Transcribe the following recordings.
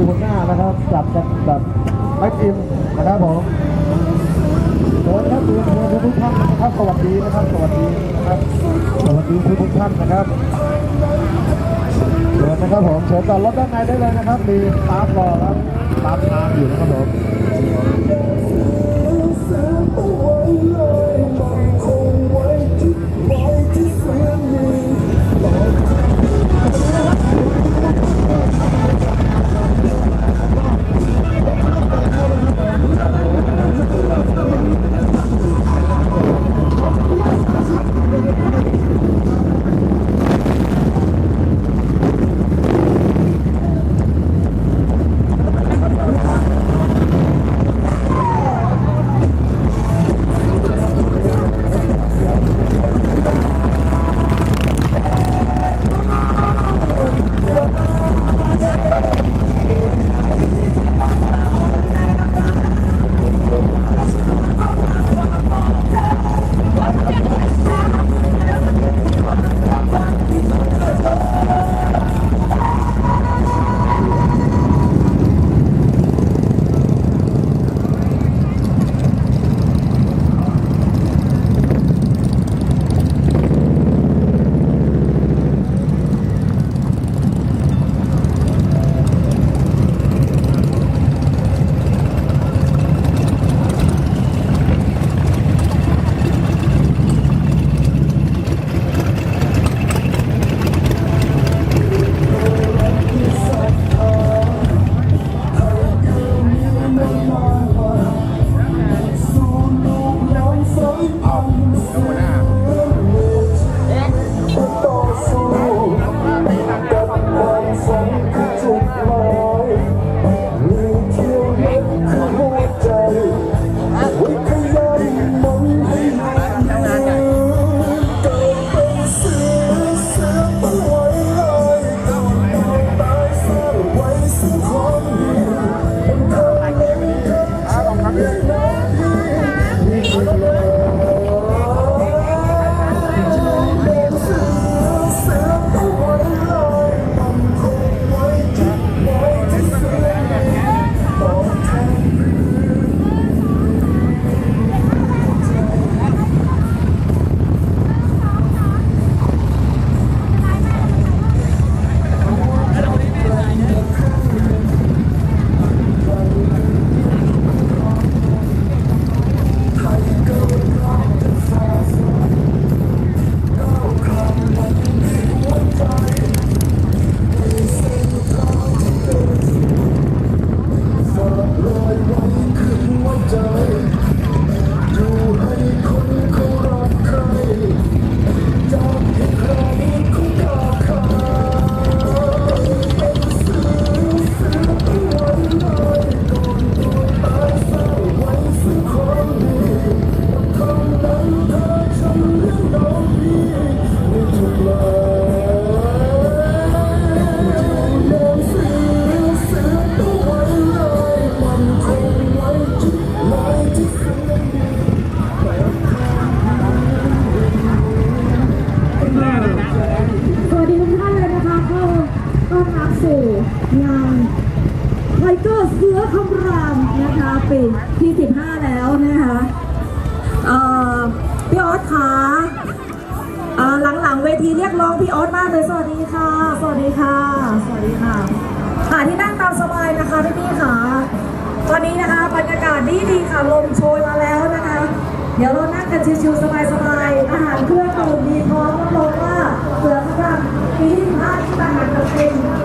คอนเสิร์ตมาริโฮน่านะครับจับกันแบบไม่พิมนะครับผมเชิญครับเรียนเชิญทุกท่านนะครับสวัสดีนะครับสวัสดีนะครับสวัสดีทุกท่านนะครับเชิญนะครับผมเชิญจอดรถด้านในได้เลยนะครับ มีตามรอครับตามทางอยู่นะครับผม ที่15 แล้วนะคะเอ่อพี่ออสขาเอ่อหลังๆเวทีเรียกร้องพี่ออสมากเลยสวัสดีค่ะ สวัสดีค่ะ สวัสดีค่ะหาที่นั่งตามสบายนะคะพี่พี่ๆค่ะตอนนี้นะคะบรรยากาศดีดีๆค่ะลมโชยมาแล้วนะคะ เดี๋ยวเรานั่งกันชิวๆสบายๆอาหารเครื่องดื่มมีพร้อมรับรองว่าเสือคำรามปีที่15ที่มันจะเป็นเล่น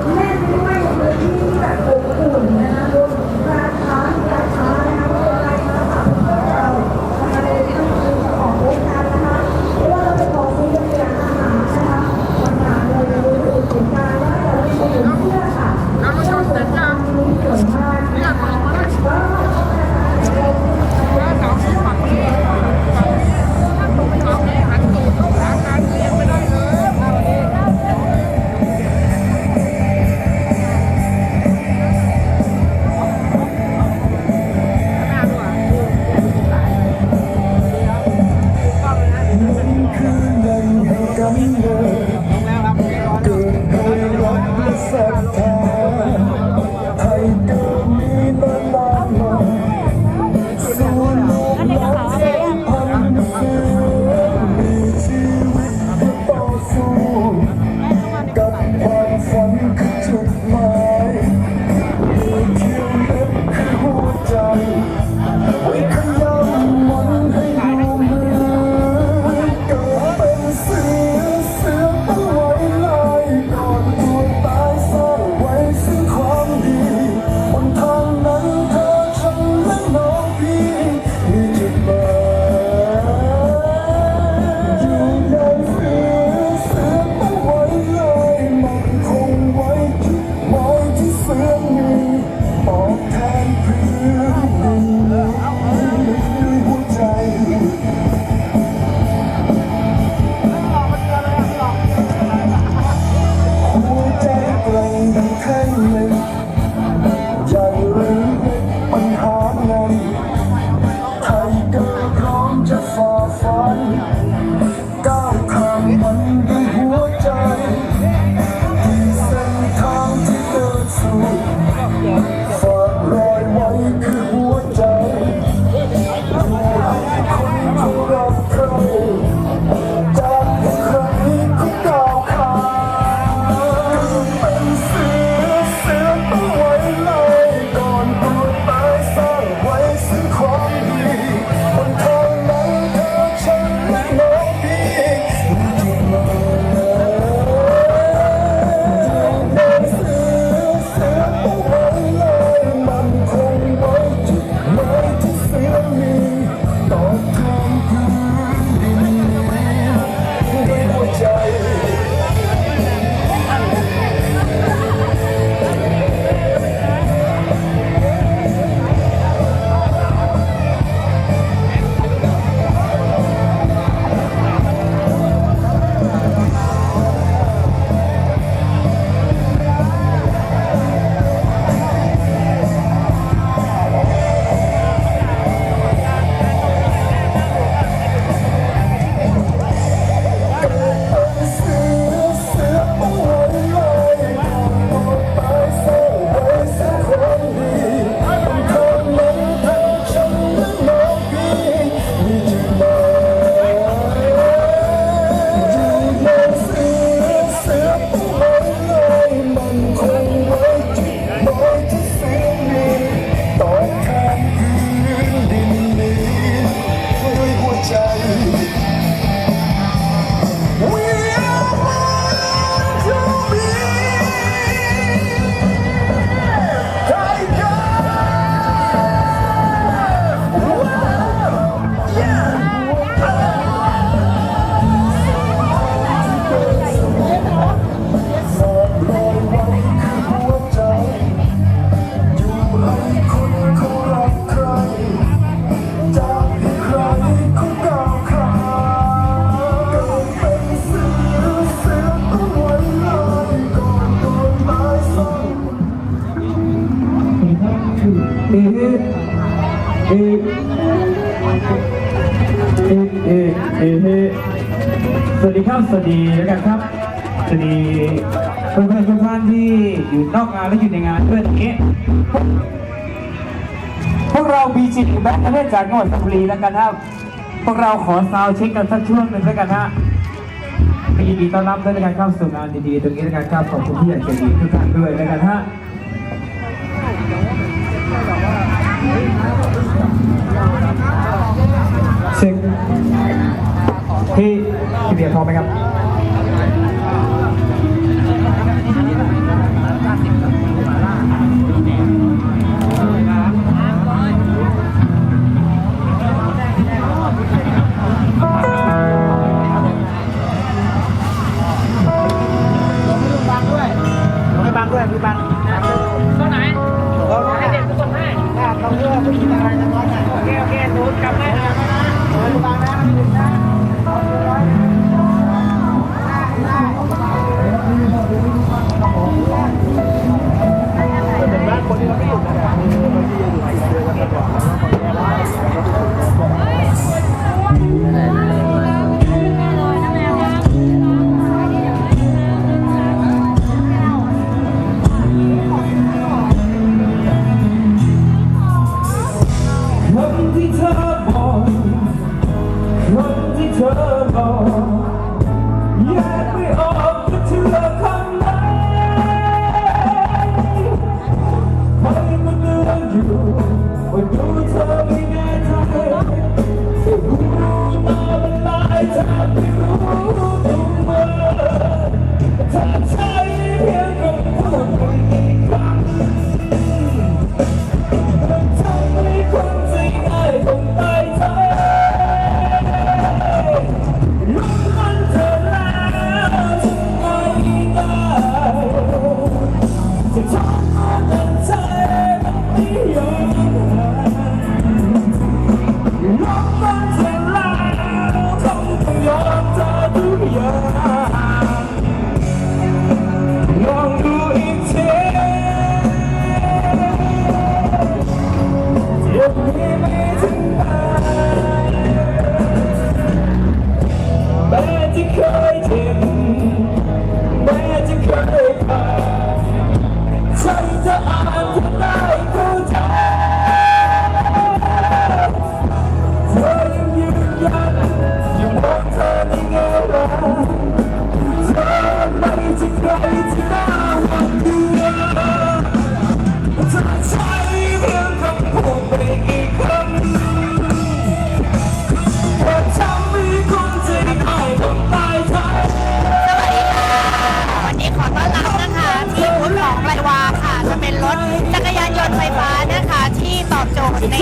เพื่อนทุกท่านที่อยู่นอกงานและอยู่ในงานด้วยตรงนี้พวกเราบีจีแบงค์ประเทศจากจังหวัดสุะบรีแล้วกันครับ พวกเราขอซาวเช็คกันสักช่วงหนึ่งแล้วกันฮะยินดีต้อนรับด้วยนะครับเข้าสู่งานดีๆตรงนี้นะครับขอบคุณที่อยากจะดีทุกท่านด้วยนะครับฮะเช็คพี่พี่เบียร์พร้อมไหมครับ Hallelujah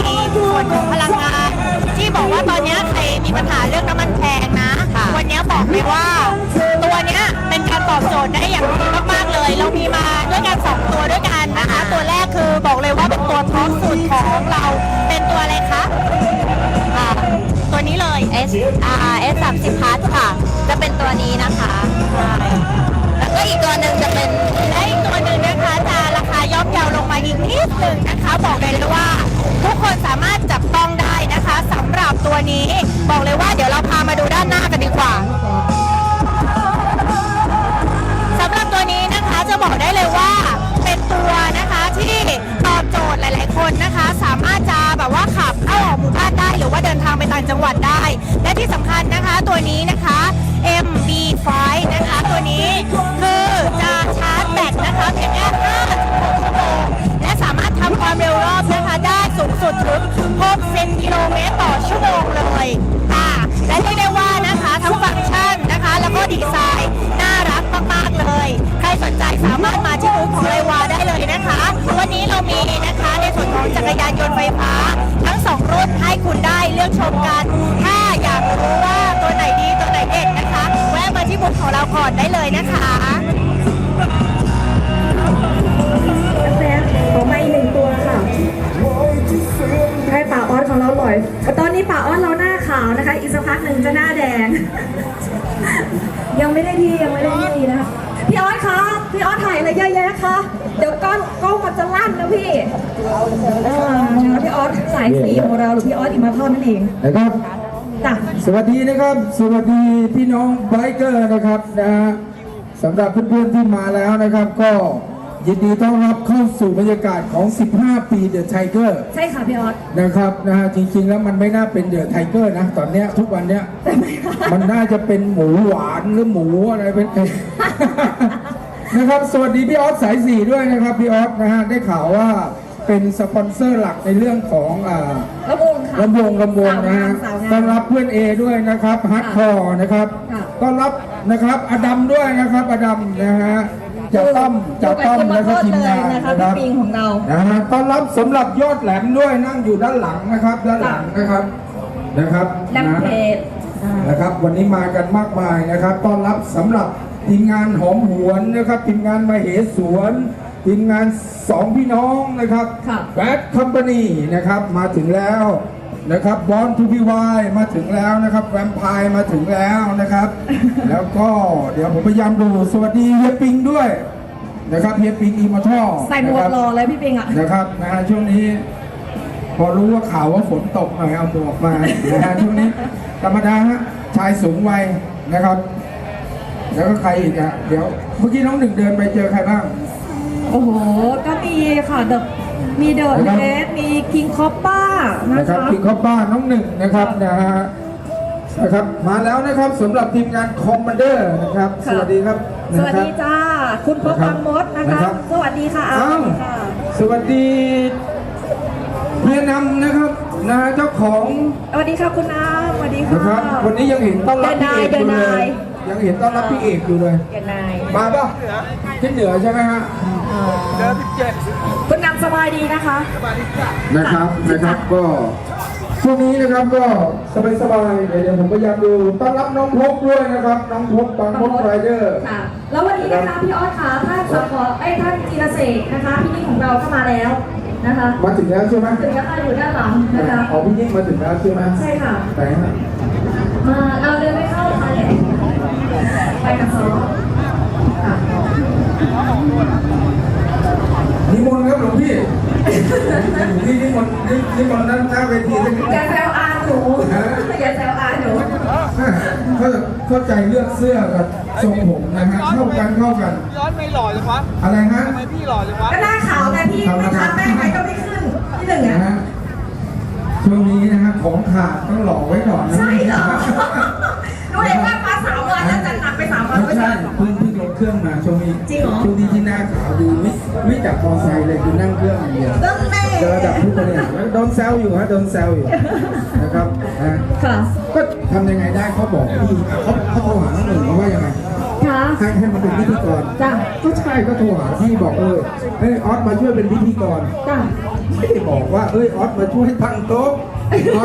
อบโจทย์ในส่วนของพลังงานที่บอกว่าตอนเนี้ยใครมีปัญหาเรื่องน้ำมันแพงนะ วันเนี้ยบอกเลยว่า ตัวเนี้ยเป็นการตอบโจทย์ได้อย่างดีมากๆเลย เรามีมาด้วยกันสองตัวด้วยกันนะคะ ตัวแรกคือบอกเลยว่าเป็นตัวท็อปสุดของเราเป็นตัวอะไรคะอ่าตัวนี้เลย S R S 3 0 Plus ค่ะ จะเป็นตัวนี้นะคะใช่แล้วก็อีกตัวหนึ่งจะเป็นและอีกตัวหนึ่งนะคะจะราคาย่อมเยาวลงมาอีกนิดหนึ่งนะคะ บอกเลยเลยว่า ทุกคนสามารถจับต้องได้นะคะสำหรับตัวนี้บอกเลยว่าเดี๋ยวเราพามาดูด้านหน้ากันดีกว่าสำหรับตัวนี้นะคะจะบอกได้เลยว่า เป็นตัวนะคะที่ตอบโจทย์หลาย ๆ คนนะคะ สามารถจะแบบว่าขับเข้าออกหมู่บ้านได้ หรือว่าเดินทางไปต่างจังหวัดได้ และที่สำคัญนะคะตัวนี้นะคะ MB5 นะคะตัวนี้คือจะชาร์จแบตนะคะเพียงแค่5ชั่วโมงและสามารถทำความเร็วรอบนะคะได้ สูงสุดถึง 60 กิโลเมตรต่อชั่วโมงเลยค่ะและเรียกได้ว่านะคะทั้งฟังก์ชันนะคะ แล้วก็ดีไซน์ น่ารักมาก ๆ เลย ใครสนใจสามารถมาที่บูธของไรวาได้เลยนะคะ วันนี้เรามีนะคะในส่วนของจักรยานยนต์ไฟฟ้า ทั้งสองรุ่นให้คุณได้เลือกชมกันถ้าอยากรู้ว่าตัวไหนดีตัวไหนเด็ดนะคะ แวะมาที่บูธของเราก่อนได้เลยนะคะ ตอนนี้ป่าออสเราหน้าขาวนะคะ อีกสักพักหนึ่งจะหน้าแดง ยังไม่ได้ทียังไม่ได้ทีนะคะพี่ออสคะพี่ออสถ่ายอะไรเยอะแยะคะเดี๋ยวกล้องกล้องมันจะลั่นนะพี่เออนะคะพี่ออสสายสีของเราหรือพี่ออสอิมาทอนนั่นเองนะครับ จ้ะ สวัสดีนะครับ สวัสดีพี่น้องไบเกอร์นะครับนะฮะสำหรับเพื่อนๆที่มาแล้วนะครับก็ ยินดีต้อนรับเข้าสู่บรรยากาศของ 15 ปีเดอะไทเกอร์ใช่ค่ะพี่ออสนะครับนะฮะจริงๆแล้วมันไม่น่าเป็นเดอะไทเกอร์นะ ตอนเนี้ยทุกวันเนี้ยมันน่าจะเป็นหมูหวานหรือหมูอะไรเป็น นะครับ สวัสดีพี่ออสสายสี่ด้วยนะครับพี่ออสนะฮะได้ข่าวว่าเป็นสปอนเซอร์หลักในเรื่องของอ่าลำวงค่ะลำวงลำวงนะฮะสาวงามต้อนรับเพื่อนเอด้วยนะครับฮาร์ดคอร์นะครับค่ะ ต้อนรับนะครับอดัมด้วยนะครับอดัมนะฮะ จะต้อมจะต้อมแล้วก็ทีมงานนะคะนะคพี่รับปิงของเรานะฮะต้อนรับสำหรับยอดแหลมด้วยนั่งอยู่ด้านหลังนะครับ ด้านหลังนะครับนะครับแลมเพนะจอ่านะครับ วันนี้มากันมากมายนะครับต้อนรับสำหรับทีมงานหอมหวนนะครับทีมงานมาเหสวนทีมงานสองพี่น้องนะครับค่ะแบดคัมปานีนะครับมาถึงแล้ว นะครับบอลทูพีวายมาถึงแล้วนะครับแวมไพร์มาถึงแล้วนะครับ แล้วก็เดี๋ยวผมพยายามดูสวัสดีเฮียปิงด้วยนะครับเฮียปิงอีมอทอใส่หมวกรอเลยพี่ปิงอะนะครับนะฮะช่วงนี้ พอรู้ว่าข่าวว่าฝนตกหน่อยเอาหมวกมานะฮะช่วงนี้ธรรมดาฮะชายสูงวัยนะครับ แล้วก็ใครอีกอะเดี๋ยวเมื่อกี้น้องหนึ่งเดินไปเจอใครบ้าง โอ้โห ก็มีค่ะเดอะ มีเดอะนะครับ เดมีคิงคอปป้านะนะครับคะพี่เขาบ้านน้องหนึ่งนะครับนะฮะนะครับมาแล้วนะครับสำหรับทีมงานคอมมานเดอร์นะครับสวัสดีครับสวัสดีนะครับจ้า คุณพบบังมดนะนะคะครับสวัสดีค่ะอ้าว สวัสดีค่ะสวัสดีเฮียนำนะครับนะฮะเจ้าของสวัสดีค่ะคุณน้ำสวัสดีนะค่ะครับวันนี้ยังเห็นต้อนรับพี่เอกอยู่เลยยังเห็นต้อนรับพี่เอกอยู่เลย เกียรตินายมาป่ะที่เหนือใช่ไหมฮะ คุณน้ำ สบายดีนะคะนะครับนะครับก็ช่วงนี้นะครับก็สบายสบายๆเดี๋ยวเดี๋ยวผมพยายามดูต้อนรับน้องพกด้วยนะครับ น้องพกบางพกไรเดอร์ค่ะแล้ววันนี้นะคะพี่ออสค่ะท่านสขอไอ้ยท่านจีรเสกนะคะพี่นิ่งของเราก็มาแล้วนะคะมาถึงแล้วใช่ไหมถึงแล้วค่ะอยู่ด้านหลังนะคะอ๋อพี่ยิ่งมาถึงแล้วใช่ไหมใช่ค่ะไหนฮะมาเราเดินไม่เข้าค่ะเนี่ยไปกับเขาค่ะนิ มนต์ครับหลวงพี่นี่นิมนต์นี่นิมนต์นั่งหน้าเวทีเลยอย่าแซวอาหนูอย่าแซวอาหนูเข้าเข้าใจเลือกเสื้อกับทรงผมนะฮะเข้ากันเข้ากันย้อนไม่หล่อเลยวะอะไรฮะทำไมพี่หล่อเลยวะก็หน้าขาวไงพี่ไม่ทำแม่งไงก็ไม่ขึ้นที่หนึ่งนะอะฮะช่วงนี้นะฮะของขาดต้องหล่อไว้ก่อนนะใช่เหรอหนูเห็นว่ามาสามวันแล้วจัดหนักไปสามวันไม่ไม่ใช่ใช่ เพิ่งเพิ่งลงเครื่องมาช่วงนี้จริงเหรอ ช่วงนี้ที่หน้าขาวดูไม่ไม่จับมอไซค์เลยคือนั่งเครื่องอย่างเดียวต้องแม่เจอระดับทุกคนเนี่ยแล้วโดนแซวอยู่ฮะโดนแซวอยู่นะครับนะค่ะก็ทำยังไงได้เขาบอกพี่เขาเขาโทรหาน้องหนึ่งเขาว่ายังไงค่ะให้ให้มันเป็นพิธีกรจ้ะก็ใช่ก็โทรหาพี่บอกเออเฮ้ยออสมาช่วยเป็นพิธีกรจ้ะไม่ได้บอกว่าเอ้ยออสมาช่วยตั้งโต๊ะออส